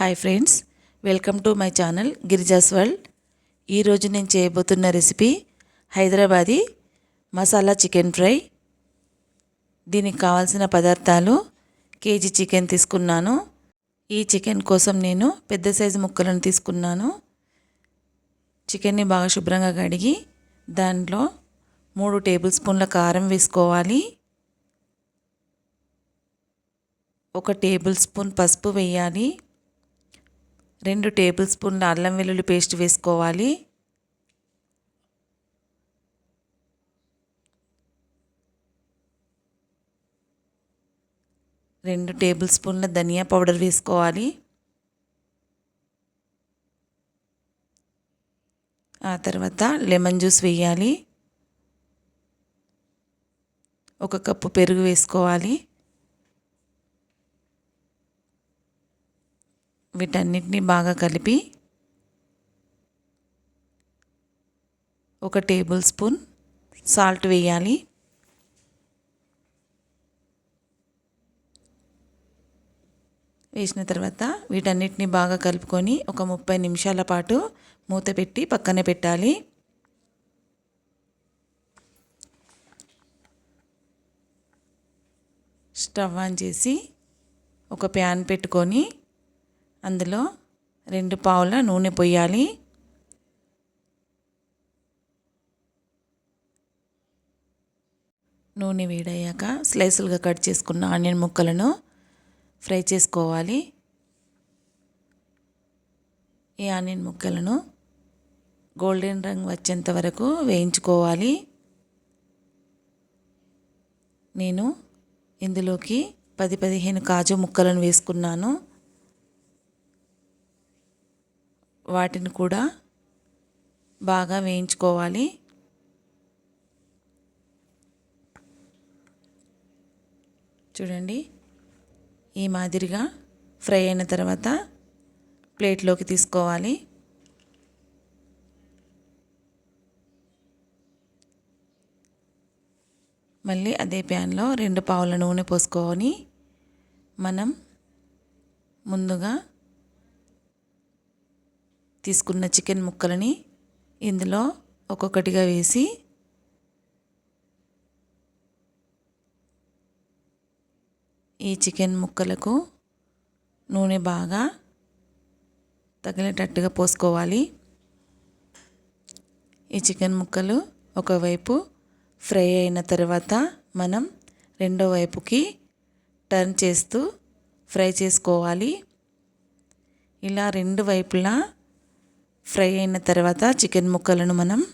Hi friends welcome to my channel Girija's world ఈరోజు నేను చేయబోతున్న recipe Hyderabadi masala chicken fry. దీనికి కావాల్సిన పదార్థాలు కేజీ చికెన్ తీసుకున్నాను. ఈ చికెన్ కోసం నేను పెద్ద సైజు ముక్కలను తీసుకున్నాను. చికెన్ని బాగా శుభ్రంగా కడిగి దాంట్లో మూడు టేబుల్ స్పూన్ల కారం వేసుకోవాలి. ఒక టేబుల్ స్పూన్ పసుపు వేయాలి. రెండు టేబుల్ స్పూన్ల అల్లం వెల్లుల్లి పేస్ట్ వేసుకోవాలి. రెండు టేబుల్ స్పూన్ల ధనియా పౌడర్ వేసుకోవాలి. ఆ తర్వాత లెమన్ జ్యూస్ వేయాలి. ఒక కప్పు పెరుగు వేసుకోవాలి. వీటన్నిటిని బాగా కలిపి ఒక టేబుల్ స్పూన్ సాల్ట్ వేయాలి. వేసిన తర్వాత వీటన్నిటిని బాగా కలుపుకొని ఒక ముప్పై నిమిషాల పాటు మూత పెట్టి పక్కనే పెట్టాలి. స్టవ్ ఆన్ చేసి ఒక ప్యాన్ పెట్టుకొని అందులో రెండు పావుల నూనె పొయ్యాలి నూనె వేడయ్యాక స్లైసులుగా కట్ చేసుకున్న ఆనియన్ ముక్కలను ఫ్రై చేసుకోవాలి. ఈ ఆనియన్ ముక్కలను గోల్డెన్ రంగు వచ్చేంత వరకు వేయించుకోవాలి. నేను ఇందులోకి పది పదిహేను కాజు ముక్కలను వేసుకున్నాను. వాటిని కూడా బాగా వేయించుకోవాలి. చూడండి ఈ మాదిరిగా ఫ్రై అయిన తర్వాత ప్లేట్లోకి తీసుకోవాలి. మళ్ళీ అదే ప్యాన్లో రెండు పావుల నూనె పోసుకొని మనం ముందుగా తీసుకున్న చికెన్ ముక్కలని ఇందులో ఒక్కొక్కటిగా వేసి ఈ చికెన్ ముక్కలకు నూనె బాగా తగిలేటట్టుగా పోసుకోవాలి. ఈ చికెన్ ముక్కలు ఒకవైపు ఫ్రై అయిన తర్వాత మనం రెండో వైపుకి టర్న్ చేస్తూ ఫ్రై చేసుకోవాలి. ఇలా రెండు వైపులా ఫ్రై అయిన తర్వాత చికెన్ ముక్కలను మనం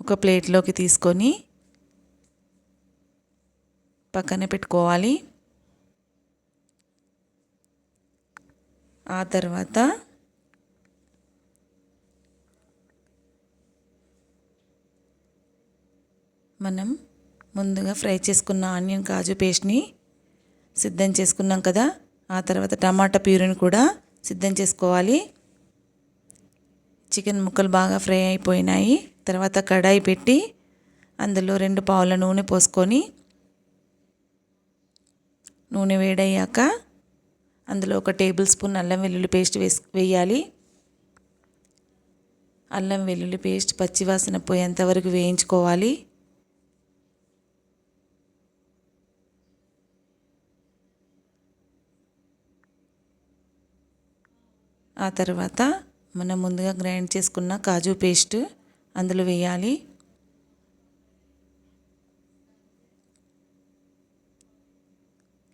ఒక ప్లేట్లోకి తీసుకొని పక్కన పెట్టుకోవాలి. ఆ తర్వాత మనం ముందుగా ఫ్రై చేసుకున్న ఆనియన్ కాజు పేస్ట్ని సిద్ధం చేసుకున్నాం కదా? ఆ తర్వాత టమాటా ప్యూరీని కూడా సిద్ధం చేసుకోవాలి. చికెన్ ముక్కలు బాగా ఫ్రై అయిపోయినాయి. తర్వాత కడాయి పెట్టి అందులో రెండు పావుల నూనె పోసుకొని నూనె వేడయ్యాక అందులో ఒక టేబుల్ స్పూన్ అల్లం వెల్లుల్లి పేస్ట్ వేసి వేయాలి. అల్లం వెల్లుల్లి పేస్ట్ పచ్చివాసన పోయేంత వరకు వేయించుకోవాలి. ఆ తర్వాత మనం ముందుగా గ్రైండ్ చేసుకున్న కాజు పేస్ట్ అందులో వేయాలి.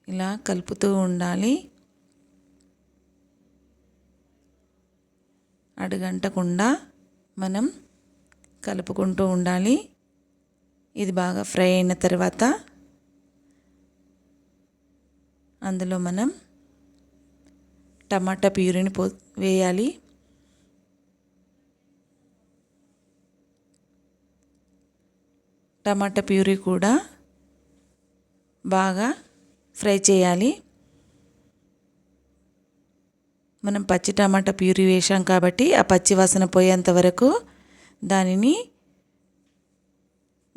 ఇలా కలుపుతూ ఉండాలి. అడుగంటకుండా మనం కలుపుకుంటూ ఉండాలి. ఇది బాగా ఫ్రై అయిన తర్వాత అందులో మనం టమాటా ప్యూరీని పో వేయాలి. టమాటా ప్యూరీ కూడా బాగా ఫ్రై చేయాలి. మనం పచ్చి టమాటా ప్యూరీ వేసాం కాబట్టి ఆ పచ్చి వాసన పోయేంత వరకు దానిని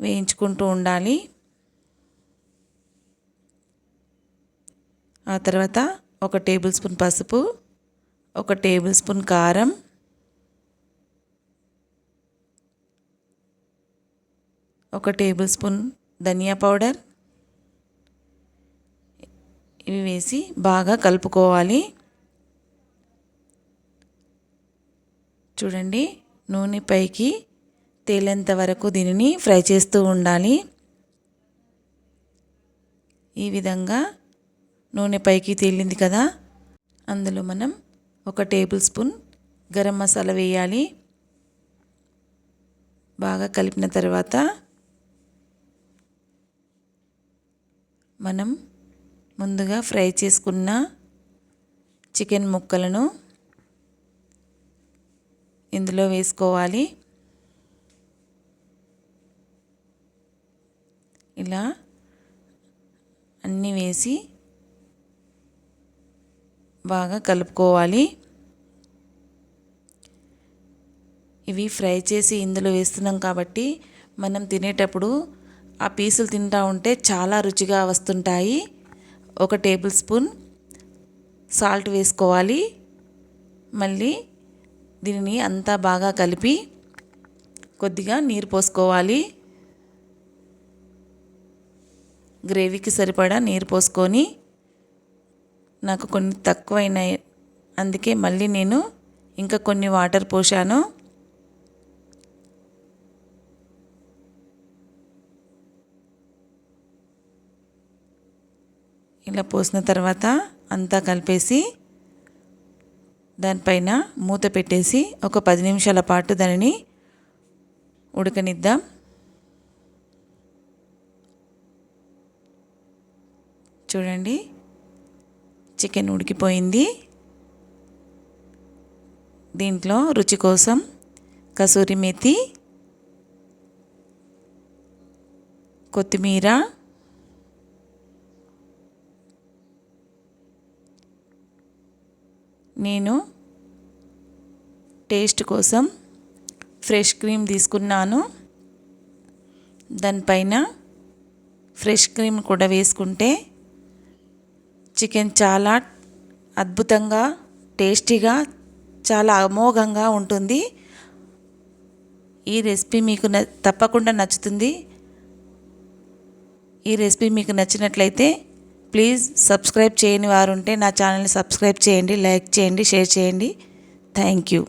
వేయించుకుంటూ ఉండాలి. ఆ తర్వాత ఒక టేబుల్ స్పూన్ పసుపు ఒక టేబుల్ స్పూన్ కారం ఒక టేబుల్ స్పూన్ ధనియా పౌడర్. ఇవి వేసి బాగా కలుపుకోవాలి. చూడండి నూనె పైకి తేలేంత వరకు దీనిని ఫ్రై చేస్తూ ఉండాలి. ఈ విధంగా నూనె పైకి తేలింది కదా? అందులో మనం ఒక టేబుల్ స్పూన్ గరం మసాలా వేయాలి. బాగా కలిపిన తర్వాత మనం ముందుగా ఫ్రై చేసుకున్న చికెన్ ముక్కలను ఇందులో వేసుకోవాలి. ఇలా అన్నీ వేసి బాగా కలుపుకోవాలి. ఇవి ఫ్రై చేసి ఇందులో వేస్తున్నాం కాబట్టి మనం తినేటప్పుడు ఆ పీసులు తింటూ ఉంటే చాలా రుచిగా వస్తుంటాయి. ఒక టేబుల్ స్పూన్ సాల్ట్ వేసుకోవాలి. మళ్ళీ దీనిని అంతా బాగా కలిపి కొద్దిగా నీరు పోసుకోవాలి. గ్రేవీకి సరిపడా నీరు పోసుకొని నాకు కొన్ని తక్కువైనాయి. అందుకే మళ్ళీ నేను ఇంకా కొన్ని వాటర్ పోసాను ఇలా పోసిన తర్వాత అంతా కలిపేసి దానిపైన మూత పెట్టేసి ఒక పది నిమిషాల పాటు దానిని ఉడకనిద్దాం. చూడండి. చికెన్ ఉడికిపోయింది. దీంట్లో రుచి కోసం కసూరి మెతి కొత్తిమీర నేను టేస్ట్ కోసం ఫ్రెష్ క్రీమ్ తీసుకున్నాను. దానిపైన ఫ్రెష్ క్రీమ్ కూడా వేసుకుంటే చికెన్ చాలా అద్భుతంగా టేస్టీగా చాలా అమోఘంగా ఉంటుంది. ఈ రెసిపీ మీకు న తప్పకుండా నచ్చుతుంది. ఈ రెసిపీ మీకు నచ్చినట్లయితే ప్లీజ్ సబ్స్క్రైబ్ చేయని వారుంటే నా ఛానల్ని సబ్స్క్రైబ్ చేయండి లైక్ చేయండి షేర్ చేయండి. Thank you.